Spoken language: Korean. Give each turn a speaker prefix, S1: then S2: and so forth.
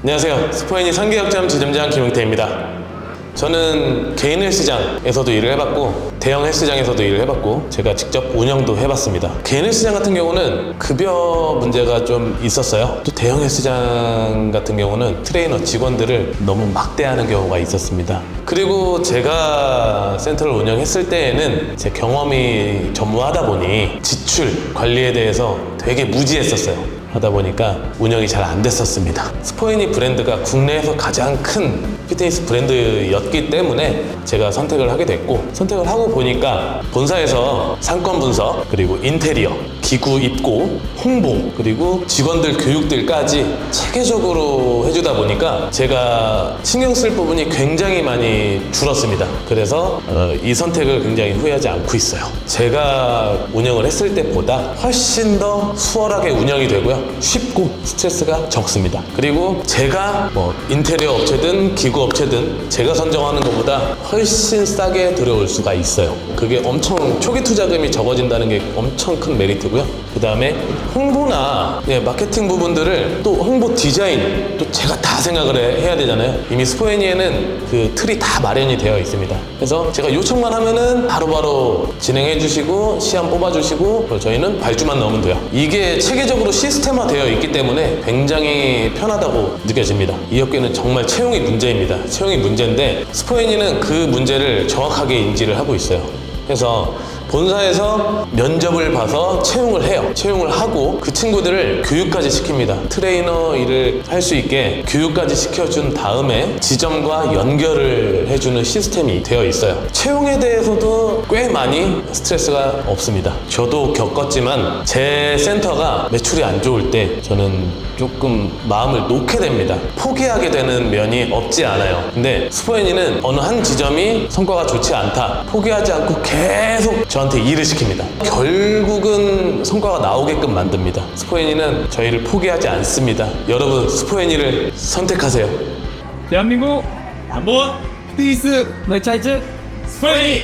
S1: 안녕하세요. 스포인이 상계역점 지점장 김용태입니다. 저는 개인 헬스장에서도 일을 해봤고 대형 헬스장에서도 일을 해봤고 제가 직접 운영도 해봤습니다. 개인 헬스장 같은 경우는 급여 문제가 좀 있었어요. 또 대형 헬스장 같은 경우는 트레이너 직원들을 너무 막대하는 경우가 있었습니다. 그리고 제가 센터를 운영했을 때에는 제 경험이 전무하다 보니 지출 관리에 대해서 되게 무지했었어요. 하다 보니까 운영이 잘 안 됐었습니다. 스포이니 브랜드가 국내에서 가장 큰 피트니스 브랜드였기 때문에 제가 선택을 하게 됐고 선택을 하고 보니까 본사에서 상권 분석 그리고 인테리어 기구 입고 홍보 그리고 직원들 교육들까지 체계적으로 해주다 보니까 제가 신경 쓸 부분이 굉장히 많이 줄었습니다. 그래서 어, 이 선택을 굉장히 후회하지 않고 있어요. 제가 운영을 했을 때보다 훨씬 더 수월하게 운영이 되고요. 쉽고 스트레스가 적습니다. 그리고 제가 뭐 인테리어 업체든 기구 업체든 제가 선정하는 것보다 훨씬 싸게 들어올 수가 있어요. 그게 엄청 초기 투자금이 적어진다는 게 엄청 큰 메리트고요. 그 다음에 홍보나 예, 마케팅 부분들을 또 홍보 디자인 또 제가 다 생각을 해- 해야 되잖아요. 이미 스포애니에는 그 틀이 다 마련이 되어 있습니다. 그래서 제가 요청만 하면은 바로바로 진행해 주시고 시험 뽑아 주시고 저희는 발주만 넣으면 돼요. 이게 체계적으로 시스템 화 되어 있기 때문에 굉장히 편하다고 느껴집니다. 이 업계는 정말 채용이 문제입니다. 채용이 문제인데 스포애니는 그 문제를 정확하게 인지를 하고 있어요. 그래서 본사에서 면접을 봐서 채용을 해요. 채용을 하고 그 친구들을 교육까지 시킵니다. 트레이너 일을 할 수 있게 교육까지 시켜준 다음에 지점과 연결을 해주는 시스템이 되어 있어요. 채용에 대해서도 꽤 많이 스트레스가 없습니다. 저도 겪었지만 제 센터가 매출이 안 좋을 때 저는 조금 마음을 놓게 됩니다. 포기하게 되는 면이 없지 않아요. 근데 스포애니는 어느 한 지점이 성과가 좋지 않다. 포기하지 않고 계속 저한테 일을 시킵니다. 결국은 성과가 나오게끔 만듭니다. 스포애니는 저희를 포기하지 않습니다. 여러분 스포애니를 선택하세요.
S2: 대한민국 한번 피스
S3: 뭐 차이즈
S2: 스프레이